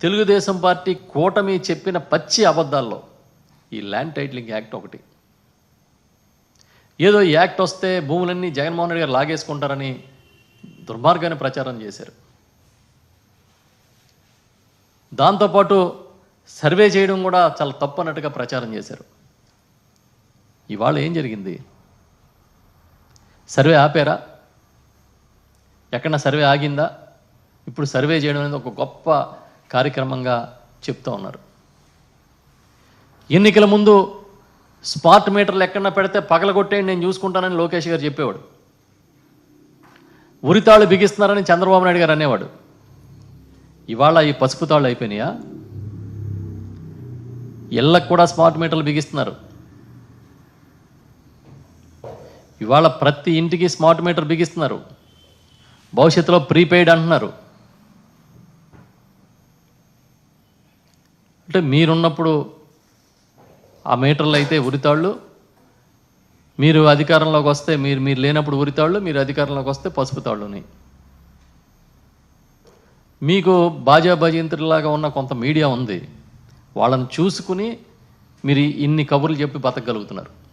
Telugu Desam party కూటమి చెప్పిన పచ్చి అబద్ధాల్లో ఈ ల్యాండ్ టైటిలింగ్ యాక్ట్ ఒకటి. ఏదో ఈ యాక్ట్ వస్తే భూములన్నీ జగన్మోహన్ రెడ్డి గారు లాగేసుకుంటారని దుర్మార్గాన్ని ప్రచారం చేశారు. దాంతోపాటు సర్వే చేయడం కూడా చాలా తప్పు అన్నట్టుగా ప్రచారం చేశారు. ఇవాళ ఏం జరిగింది? సర్వే ఆపారా? ఎక్కడన్నా సర్వే ఆగిందా? ఇప్పుడు సర్వే చేయడం అనేది ఒక గొప్ప కార్యక్రమంగా చెప్తా ఉన్నారు. ఎన్నికల ముందు స్మార్ట్ మీటర్లు ఎక్కడన్నా పెడితే పగలగొట్టేయండి నేను చూసుకుంటానని లోకేష్ గారు చెప్పేవాడు. ఉరితాళ్ళు బిగిస్తున్నారని చంద్రబాబు నాయుడు గారు అనేవాడు. ఇవాళ ఈ పసుపు తాళ్ళు అయిపోయినాయా? ఇళ్ళకు కూడా స్మార్ట్ మీటర్లు బిగిస్తున్నారు. ఇవాళ ప్రతి ఇంటికి స్మార్ట్ మీటర్ బిగిస్తున్నారు. భవిష్యత్తులో ప్రీపెయిడ్ అంటున్నారు. అంటే మీరున్నప్పుడు ఆ మీటర్లు అయితే ఉరితాళ్ళు. మీరు అధికారంలోకి వస్తే మీరు మీరు లేనప్పుడు ఉరితాళ్ళు మీరు అధికారంలోకి వస్తే పసుపు తాళ్ళుని. మీకు బాజా భజంత్రులాగా ఉన్న కొంత మీడియా ఉంది. వాళ్ళని చూసుకుని మీరు ఇన్ని కబుర్లు చెప్పి బతకగలుగుతున్నారు.